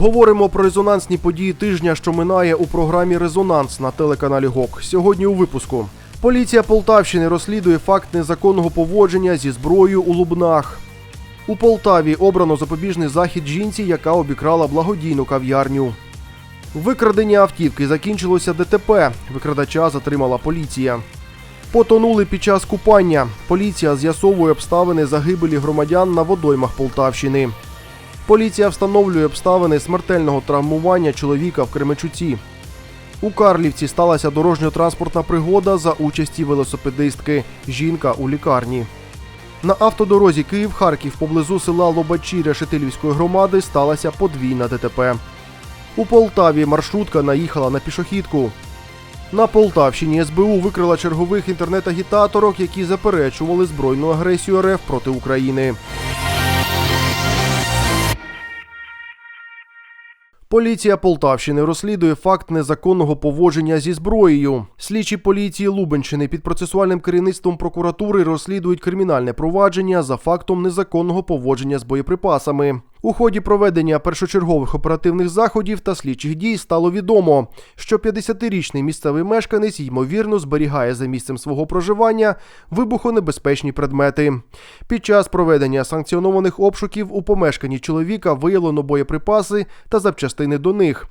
Говоримо про резонансні події тижня, що минає у програмі Резонанс на телеканалі ГОК. Сьогодні у випуску. Поліція Полтавщини розслідує факт незаконного поводження зі зброєю у Лубнах. У Полтаві обрано запобіжний захід жінці, яка обікрала благодійну кав'ярню. Викрадення автівки закінчилося ДТП. Викрадача затримала поліція. Потонули під час купання. Поліція з'ясовує обставини загибелі громадян на водоймах Полтавщини. Поліція встановлює обставини смертельного травмування чоловіка в Кременчуці. У Карлівці сталася дорожньо-транспортна пригода за участі велосипедистки. Жінка у лікарні. На автодорозі Київ-Харків поблизу села Лобачі Решетилівської громади сталася подвійна ДТП. У Полтаві маршрутка наїхала на пішохідку. На Полтавщині СБУ викрила чергових інтернет-агітаторок, які заперечували збройну агресію РФ проти України. Поліція Полтавщини розслідує факт незаконного поводження зі зброєю. Слідчі поліції Лубенщини під процесуальним керівництвом прокуратури розслідують кримінальне провадження за фактом незаконного поводження з боєприпасами. У ході проведення першочергових оперативних заходів та слідчих дій стало відомо, що 50-річний місцевий мешканець ймовірно зберігає за місцем свого проживання вибухонебезпечні предмети. Під час проведення санкціонованих обшуків у помешканні чоловіка виявлено боєприпаси та запчастини до них.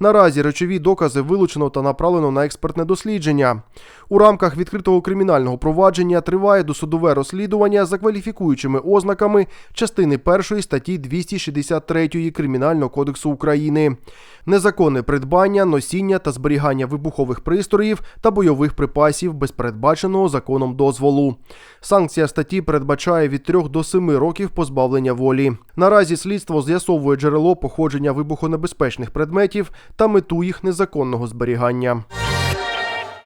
Наразі речові докази вилучено та направлено на експертне дослідження. У рамках відкритого кримінального провадження триває досудове розслідування за кваліфікуючими ознаками частини 1 статті 263 Кримінального кодексу України. Незаконне придбання, носіння та зберігання вибухових пристроїв та бойових припасів без передбаченого законом дозволу. Санкція статті передбачає від 3 до 7 років позбавлення волі. Наразі слідство з'ясовує джерело походження вибухонебезпечних предметів та мету їх незаконного зберігання.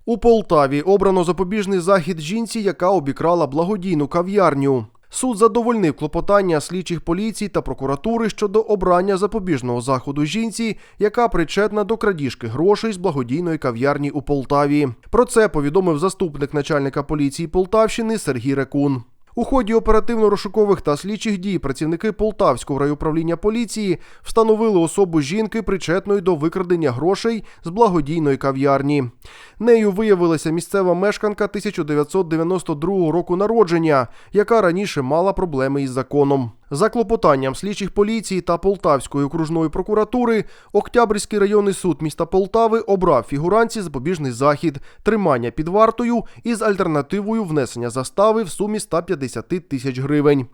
У Полтаві обрано запобіжний захід жінці, яка обікрала благодійну кав'ярню. Суд задовольнив клопотання слідчих поліції та прокуратури щодо обрання запобіжного заходу жінці, яка причетна до крадіжки грошей з благодійної кав'ярні у Полтаві. Про це повідомив заступник начальника поліції Полтавщини Сергій Рекун. У ході оперативно-розшукових та слідчих дій працівники Полтавського райуправління поліції встановили особу жінки, причетної до викрадення грошей з благодійної кав'ярні. Нею виявилася місцева мешканка 1992 року народження, яка раніше мала проблеми із законом. За клопотанням слідчих поліції та Полтавської окружної прокуратури Октябрьський районний суд міста Полтави обрав фігуранці запобіжний захід тримання під вартою із альтернативою внесення застави в сумі 150 тисяч гривень.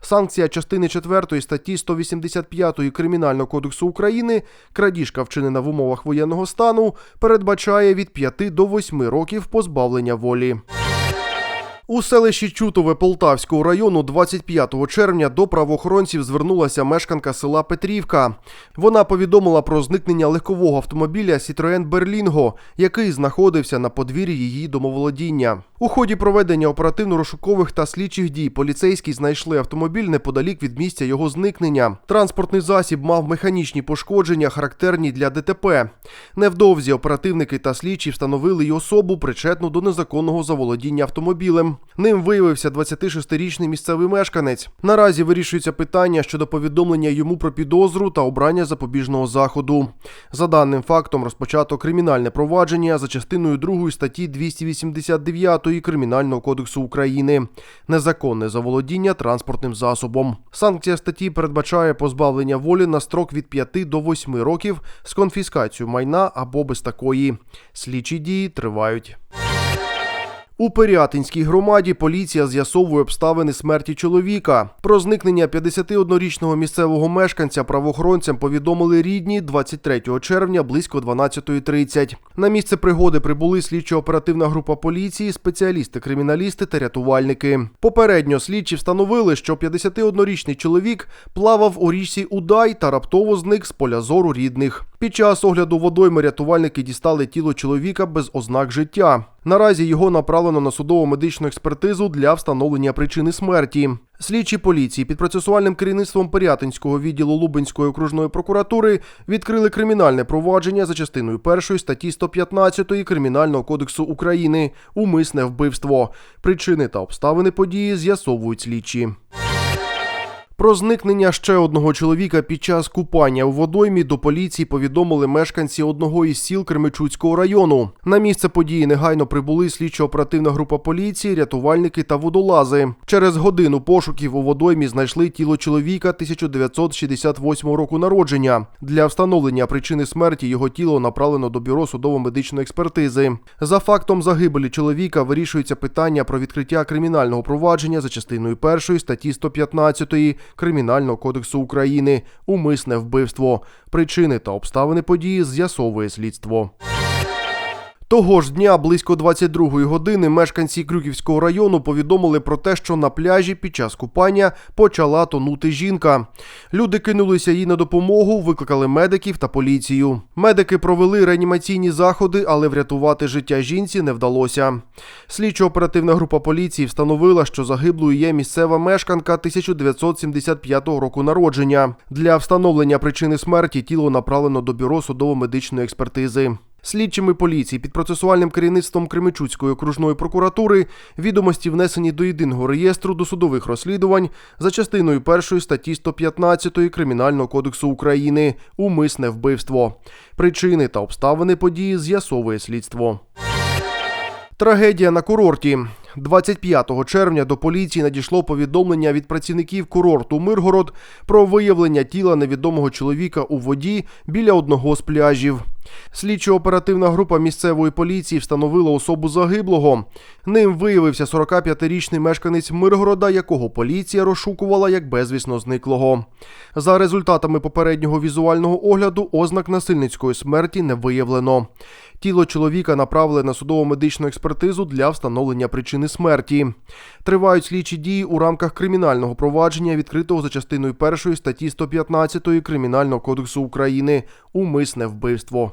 Санкція частини 4 статті 185 Кримінального кодексу України крадіжка вчинена в умовах воєнного стану передбачає від 5 до 8 років позбавлення волі. У селищі Чутове Полтавського району 25 червня до правоохоронців звернулася мешканка села Петрівка. Вона повідомила про зникнення легкового автомобіля Citroen Berlingo, який знаходився на подвір'ї її домоволодіння. У ході проведення оперативно-розшукових та слідчих дій поліцейські знайшли автомобіль неподалік від місця його зникнення. Транспортний засіб мав механічні пошкодження, характерні для ДТП. Невдовзі оперативники та слідчі встановили й особу, причетну до незаконного заволодіння автомобілем. Ним виявився 26-річний місцевий мешканець. Наразі вирішується питання щодо повідомлення йому про підозру та обрання запобіжного заходу. За даним фактом розпочато кримінальне провадження за частиною 2 статті 289 Кримінального кодексу України незаконне заволодіння транспортним засобом. Санкція статті передбачає позбавлення волі на строк від 5 до 8 років з конфіскацією майна або без такої. Слідчі дії тривають. У Пирятинській громаді поліція з'ясовує обставини смерті чоловіка. Про зникнення 51-річного місцевого мешканця правоохоронцям повідомили рідні 23 червня близько 12.30. На місце пригоди прибули слідчо-оперативна група поліції, спеціалісти-криміналісти та рятувальники. Попередньо слідчі встановили, що 51-річний чоловік плавав у річці Удай та раптово зник з поля зору рідних. Під час огляду водойми рятувальники дістали тіло чоловіка без ознак життя. Наразі його направлено на судово медичну експертизу для встановлення причини смерті. Слідчі поліції під процесуальним керівництвом Пирятинського відділу Лубенської окружної прокуратури відкрили кримінальне провадження за частиною 1 статті 115 Кримінального кодексу України умисне вбивство. Причини та обставини події з'ясовують слідчі. Про зникнення ще одного чоловіка під час купання у водоймі до поліції повідомили мешканці одного із сіл Кременчуцького району. На місце події негайно прибули слідчо-оперативна група поліції, рятувальники та водолази. Через годину пошуків у водоймі знайшли тіло чоловіка 1968 року народження. Для встановлення причини смерті його тіло направлено до бюро судово-медичної експертизи. За фактом загибелі чоловіка вирішується питання про відкриття кримінального провадження за частиною першої статті 115 Кримінального кодексу України умисне вбивство. Причини та обставини події з'ясовує слідство. Того ж дня, близько 22-ї години, мешканці Крюківського району повідомили про те, що на пляжі під час купання почала тонути жінка. Люди кинулися їй на допомогу, викликали медиків та поліцію. Медики провели реанімаційні заходи, але врятувати життя жінці не вдалося. Слідчо-оперативна група поліції встановила, що загиблою є місцева мешканка 1975 року народження. Для встановлення причини смерті тіло направлено до бюро судово-медичної експертизи. Слідчими поліції під процесуальним керівництвом Кременчуцької окружної прокуратури відомості внесені до єдиного реєстру досудових розслідувань за частиною 1 статті 115 Кримінального кодексу України умисне вбивство. Причини та обставини події з'ясовує слідство. Трагедія на курорті. 25 червня до поліції надійшло повідомлення від працівників курорту Миргород про виявлення тіла невідомого чоловіка у воді біля одного з пляжів. Слідчо-оперативна група місцевої поліції встановила особу загиблого. Ним виявився 45-річний мешканець Миргорода, якого поліція розшукувала як безвісно зниклого. За результатами попереднього візуального огляду ознак насильницької смерті не виявлено. Тіло чоловіка направили на судово-медичну експертизу для встановлення причини смерті. Тривають слідчі дії у рамках кримінального провадження, відкритого за частиною першої статті 115 Кримінального кодексу України умисне вбивство.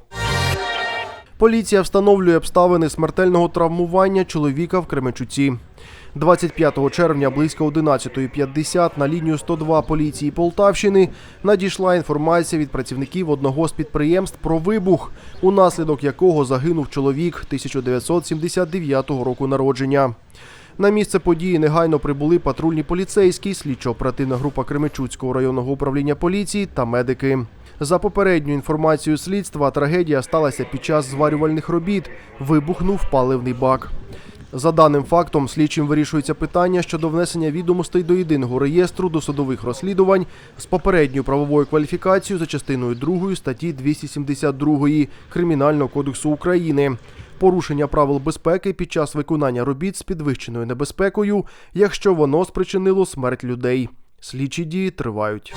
Поліція встановлює обставини смертельного травмування чоловіка в Кременчуці. 25 червня близько 11.50 на лінію 102 поліції Полтавщини надійшла інформація від працівників одного з підприємств про вибух, унаслідок якого загинув чоловік 1979 року народження. На місце події негайно прибули патрульні поліцейські, слідчо-оперативна група Кременчуцького районного управління поліції та медики. За попередньою інформацією слідства, трагедія сталася під час зварювальних робіт. Вибухнув паливний бак. За даним фактом, слідчим вирішується питання щодо внесення відомостей до єдиного реєстру досудових розслідувань з попередньою правовою кваліфікацією за частиною 2 статті 272 Кримінального кодексу України. Порушення правил безпеки під час виконання робіт з підвищеною небезпекою, якщо воно спричинило смерть людей. Слідчі дії тривають.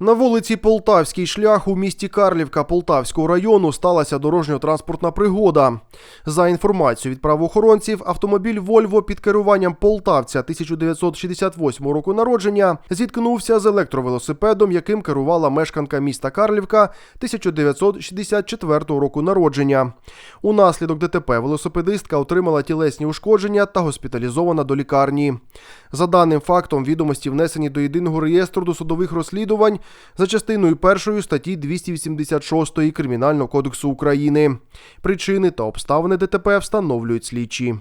На вулиці Полтавський шлях у місті Карлівка Полтавського району сталася дорожньо-транспортна пригода. За інформацією від правоохоронців, автомобіль Вольво під керуванням полтавця 1968 року народження зіткнувся з електровелосипедом, яким керувала мешканка міста Карлівка 1964 року народження. Унаслідок ДТП велосипедистка отримала тілесні ушкодження та госпіталізована до лікарні. За даним фактом, відомості внесені до єдиного реєстру досудових розслідувань за частиною першої статті 286 Кримінального кодексу України. Причини та обставини ДТП встановлюють слідчі.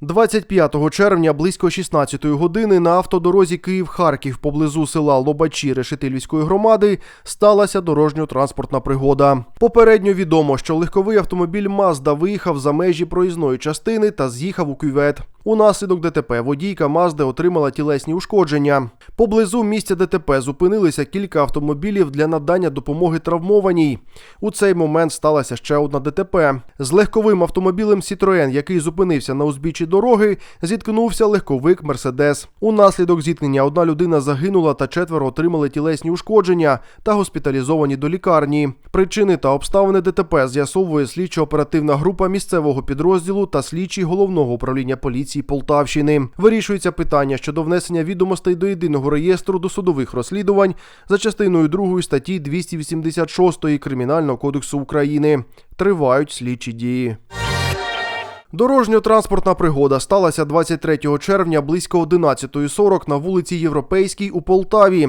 25 червня близько 16 години на автодорозі Київ-Харків поблизу села Лобачі Решетилівської громади сталася дорожньо-транспортна пригода. Попередньо відомо, що легковий автомобіль Мазда виїхав за межі проїзної частини та з'їхав у кювет. Унаслідок ДТП водійка Мазди отримала тілесні ушкодження. Поблизу місця ДТП зупинилися кілька автомобілів для надання допомоги травмованій. У цей момент сталася ще одна ДТП. З легковим автомобілем Citroen, який зупинився на узбіччі дороги, зіткнувся легковик Мерседес. Унаслідок зіткнення одна людина загинула та четверо отримали тілесні ушкодження та госпіталізовані до лікарні. Причини та обставини ДТП з'ясовує слідчо-оперативна група місцевого підрозділу та слідчі головного управління поліції Полтавщини. Вирішується питання щодо внесення відомостей до єдиного реєстру досудових розслідувань за частиною 2 статті 286 Кримінального кодексу України. Тривають слідчі дії. Дорожньо-транспортна пригода сталася 23 червня близько 11.40 на вулиці Європейській у Полтаві.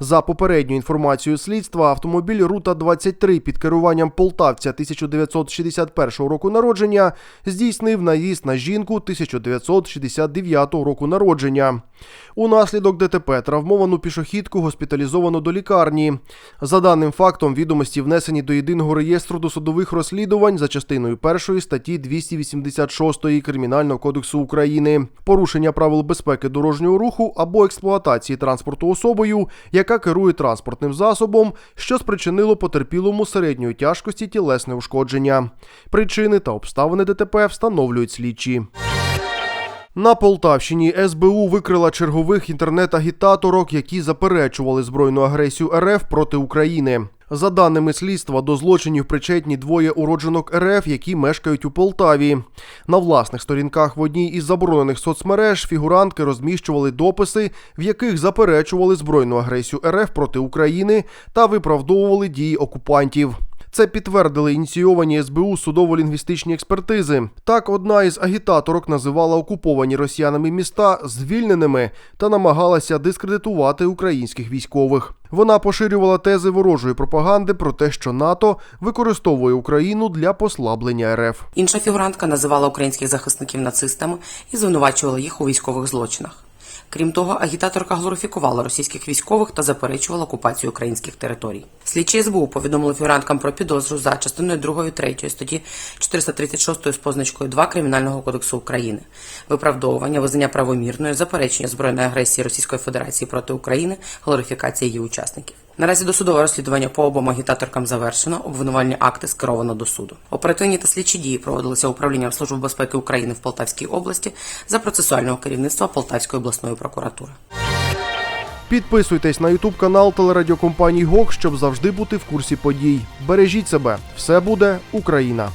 За попередньою інформацією слідства, автомобіль Рута 23 під керуванням полтавця 1961 року народження здійснив наїзд на жінку 1969 року народження. Унаслідок ДТП травмовану пішохідку госпіталізовано до лікарні. За даним фактом, відомості внесені до єдиного реєстру досудових розслідувань за частиною першої статті 286 Кримінального кодексу України. Порушення правил безпеки дорожнього руху або експлуатації транспорту особою, яка керує транспортним засобом, що спричинило потерпілому середньої тяжкості тілесне ушкодження. Причини та обставини ДТП встановлюють слідчі. На Полтавщині СБУ викрила чергових інтернет-агітаторок, які заперечували збройну агресію РФ проти України. За даними слідства, до злочинів причетні двоє уродженок РФ, які мешкають у Полтаві. На власних сторінках в одній із заборонених соцмереж фігурантки розміщували дописи, в яких заперечували збройну агресію РФ проти України та виправдовували дії окупантів. Це підтвердили ініційовані СБУ судово-лінгвістичні експертизи. Так, одна із агітаторок називала окуповані росіянами міста звільненими та намагалася дискредитувати українських військових. Вона поширювала тези ворожої пропаганди про те, що НАТО використовує Україну для послаблення РФ. Інша фігурантка називала українських захисників нацистами і звинувачувала їх у військових злочинах. Крім того, агітаторка глорифікувала російських військових та заперечувала окупацію українських територій. Слідчі СБУ повідомили фігуранткам про підозру за частиною 2 3 статті 436 з позначкою 2 Кримінального кодексу України, виправдовування, визнання правомірної, заперечення збройної агресії Російської Федерації проти України, глорифікація її учасників. Наразі досудове розслідування по обом агітаторкам завершено. Обвинувальні акти скеровано до суду. Оперативні та слідчі дії проводилися управлінням Служби безпеки України в Полтавській області за процесуального керівництва Полтавської обласної прокуратури. Підписуйтесь на Ютуб канал телерадіокомпанії ГОК, щоб завжди бути в курсі подій. Бережіть себе, все буде Україна.